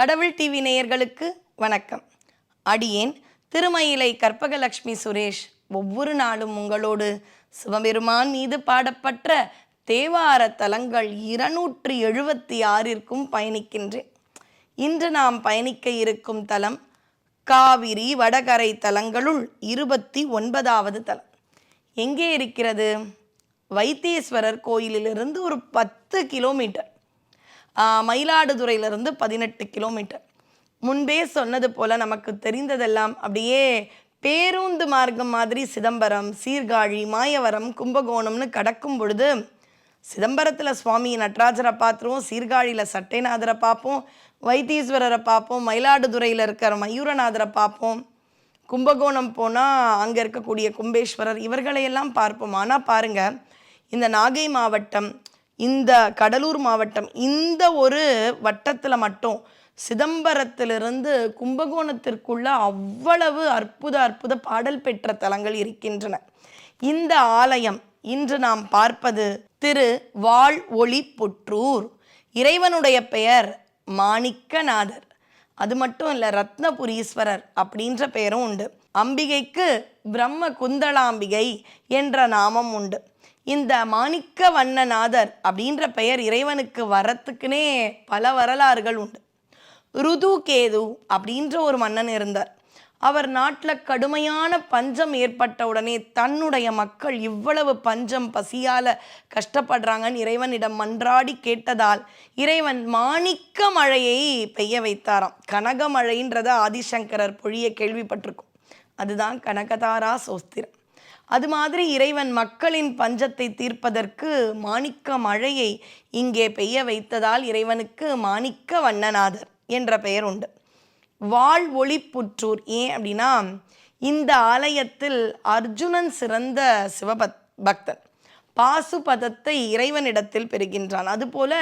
கடவுள் டிவி நேயர்களுக்கு வணக்கம். அடியேன் திருமயிலை கற்பகலக்ஷ்மி சுரேஷ் ஒவ்வொரு நாளும் உங்களோடு சிவபெருமான் மீது பாடப்பட்ட தேவார தலங்கள் இருநூற்றி எழுபத்தி ஆறிற்கும் பயணிக்கின்றேன். இன்று நாம் பயணிக்க இருக்கும் தலம் காவிரி வடகரை தலங்களுள் இருபத்தி ஒன்பதாவது தலம். எங்கே இருக்கிறது? வைத்தீஸ்வரர் கோயிலிலிருந்து ஒரு பத்து கிலோமீட்டர். மயிலாடுதுறையிலிருந்து பதினெட்டு கிலோமீட்டர். முன்பே சொன்னது போல் நமக்கு தெரிந்ததெல்லாம் அப்படியே பேருந்து மார்க்கம் மாதிரி சிதம்பரம் சீர்காழி மாயவரம் கும்பகோணம்னு கடக்கும் பொழுது சிதம்பரத்தில் சுவாமி நட்ராஜரை பார்த்துருவோம் சீர்காழியில் சட்டைநாதரை பார்ப்போம் வைத்தீஸ்வரரை பார்ப்போம் மயிலாடுதுறையில் இருக்கிற மயூரநாதரை பார்ப்போம். கும்பகோணம் போனால் அங்கே இருக்கக்கூடிய கும்பேஸ்வரர் இவர்களையெல்லாம் பார்ப்போம். ஆனால் பாருங்கள் இந்த நாகை மாவட்டம் இந்த கடலூர் மாவட்டம் இந்த ஒரு வட்டத்தில் மட்டும் சிதம்பரத்திலிருந்து கும்பகோணத்திற்குள்ள அவ்வளவு அற்புத அற்புத பாடல் பெற்ற தலங்கள் இருக்கின்றன. இந்த ஆலயம் இன்று நாம் பார்ப்பது திரு வாழ் ஒளி புற்றூர். இறைவனுடைய பெயர் மாணிக்கநாதர். அது மட்டும் இல்லை ரத்னபுரீஸ்வரர் அப்படின்ற பெயரும் உண்டு. அம்பிகைக்கு பிரம்ம குந்தளாம்பிகை என்ற நாமம் உண்டு. இந்த மாணிக்க வண்ணநாதர் அப்படின்ற பெயர் இறைவனுக்கு வரத்துக்குனே பல வரலாறுகள் உண்டு. ருது கேது அப்படின்ற ஒரு மன்னன் இருந்தார். அவர் நாட்டில் கடுமையான பஞ்சம் ஏற்பட்ட உடனே தன்னுடைய மக்கள் இவ்வளவு பஞ்சம் பசியால் கஷ்டப்படுறாங்கன்னு இறைவனிடம் மன்றாடி கேட்டதால் இறைவன் மாணிக்க மழையை பெய்ய வைத்தாராம். கனக மழைன்றத ஆதிசங்கரர் பொழிய கேள்விப்பட்டிருக்கும். அதுதான் கனகதாரா சோஸ்திரம். அது மாதிரி இறைவன் மக்களின் பஞ்சத்தை தீர்ப்பதற்கு மாணிக்க மழையை இங்கே பெய்ய வைத்ததால் இறைவனுக்கு மாணிக்க வண்ணநாதர் என்ற பெயர் உண்டு. வாழ் ஒளி புற்றூர் ஏன் அப்படின்னா இந்த ஆலயத்தில் அர்ஜுனன் சிறந்த சிவபத் பக்தன். பாசுபதத்தை இறைவனிடத்தில் பெறுகின்றான். அதுபோல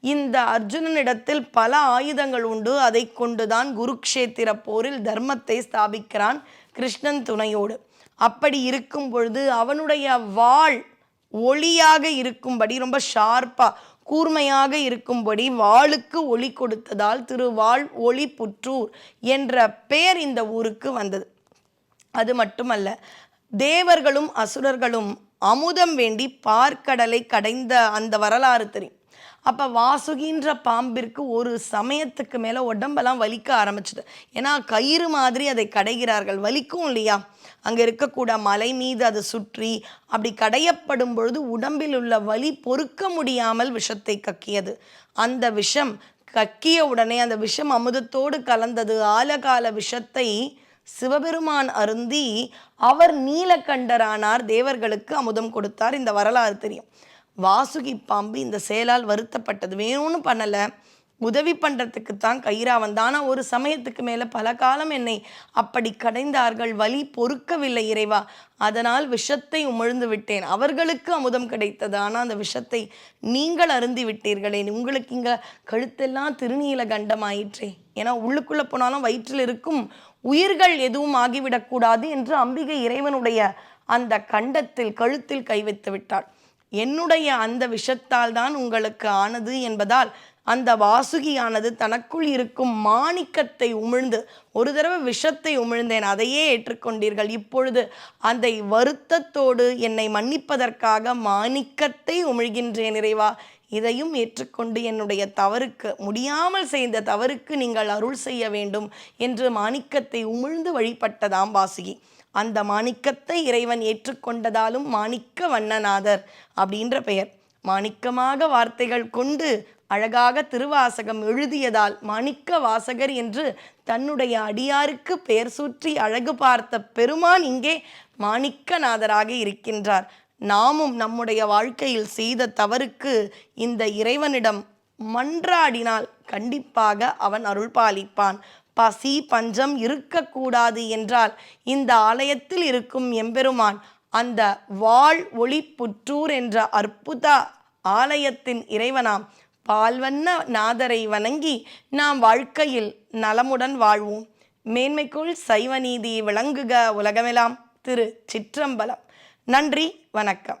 இந்த அர்ஜுனனிடத்தில் பல ஆயுதங்கள் உண்டு. அதை கொண்டுதான் குருக்ஷேத்திர போரில் தர்மத்தை ஸ்தாபிக்கிறான் கிருஷ்ணன் துணையோடு. அப்படி இருக்கும் பொழுது அவனுடைய வாள் ஒளியாக இருக்கும்படி ரொம்ப ஷார்ப்பாக கூர்மையாக இருக்கும்படி வாளுக்கு ஒளி கொடுத்ததால் திருவாள் ஒளி புற்றூர் என்ற பெயர் இந்த ஊருக்கு வந்தது. அது மட்டுமல்ல தேவர்களும் அசுரர்களும் அமுதம் வேண்டி பார்க்கடலை கடைந்த அந்த வரலாறு தெரியும். அப்போ வாசுகின்ற பாம்பிற்கு ஒரு சமயத்துக்கு மேலே உடம்பெல்லாம் வலிக்க ஆரம்பிச்சது. ஏன்னா கயிறு மாதிரி அதை கடைகிறார்கள். வலிக்கும் இல்லையா? அங்கே இருக்கக்கூட மலை மீது அது சுற்றி அப்படி கடையப்படும் பொழுது உடம்பில் உள்ள வலி பொறுக்க முடியாமல் விஷத்தை கக்கியது. அந்த விஷம் கக்கிய உடனே அந்த விஷம் அமுதத்தோடு கலந்தது. ஆலகால விஷத்தை சிவபெருமான் அருந்தி அவர் நீலகண்டரானார். தேவர்களுக்கு அமுதம் கொடுத்தார். இந்த வரலாறு தெரியும். வாசுகி பாம்பு இந்த செயலால் வருத்தப்பட்டது. வேணும்னு பண்ணலை. உதவி பண்ணுறதுக்கு தான் கயிறா வந்தானா ஒரு சமயத்துக்கு மேலே பல காலம் என்னை அப்படி கடைந்தார்கள். வலி பொறுக்கவில்லை இறைவா. அதனால் விஷத்தை உமிழ்ந்து விட்டேன். அவர்களுக்கு அமுதம் கிடைத்தது. ஆனால் அந்த விஷத்தை நீங்கள் அருந்தி விட்டீர்களே. உங்களுக்கு இங்கே கழுத்தெல்லாம் திருநீல கண்டமாயிற்றே. ஏன்னா உள்ளுக்குள்ளே போனாலும் வயிற்றில் இருக்கும் உயிர்கள் எதுவும் ஆகிவிடக்கூடாது என்று அம்பிகை இறைவனுடைய அந்த கண்டத்தில் கழுத்தில் கை வைத்து விட்டாள். என்னுடைய அந்த விஷத்தால் தான் உங்களுக்கு ஆனது என்பதால் அந்த வாசுகியானது தனக்குள் இருக்கும் மாணிக்கத்தை உமிழ்ந்து ஒரு தடவை விஷத்தை உமிழ்ந்தேன் அதையே ஏற்றுக்கொண்டீர்கள். இப்பொழுது அந்த வருத்தத்தோடு என்னை மன்னிப்பதற்காக மாணிக்கத்தை உமிழ்கின்றேன் நிறைவா இதையும் ஏற்றுக்கொண்டு என்னுடைய தவறுக்கு முடியாமல் செய்த தவறுக்கு நீங்கள் அருள் செய்ய வேண்டும் என்று மாணிக்கத்தை உமிழ்ந்து வழிபட்டதாம் வாசுகி. அந்த மாணிக்கத்தை இறைவன் ஏற்றுக்கொண்டதாலும் மாணிக்க வண்ணநாதர் அப்படின்ற பெயர். மாணிக்கமாக வார்த்தைகள் கொண்டு அழகாக திருவாசகம் எழுதியதால் மாணிக்க வாசகர் என்று தன்னுடைய அடியாருக்கு பெயர் சூற்றி அழகு பார்த்த பெருமான் இங்கே மாணிக்கநாதராக இருக்கின்றார். நாமும் நம்முடைய வாழ்க்கையில் செய்த தவறுக்கு இந்த இறைவனிடம் மன்றாடினால் கண்டிப்பாக அவன் அருள் பாலிப்பான் பசி பஞ்சம் இருக்கக்கூடாது என்றால் இந்த ஆலயத்தில் இருக்கும் எம்பெருமான் அந்த வாழ் ஒளி புற்றூர் என்ற அற்புத ஆலயத்தின் இறைவனாம் பால்வண்ண நாதரை வணங்கி நாம் வாழ்க்கையில் நலமுடன் வாழ்வோம். மேன்மைக்குள் சைவ நீதி விளங்குக உலகமெல்லாம் திரு சிற்றம்பலம். நன்றி வணக்கம்.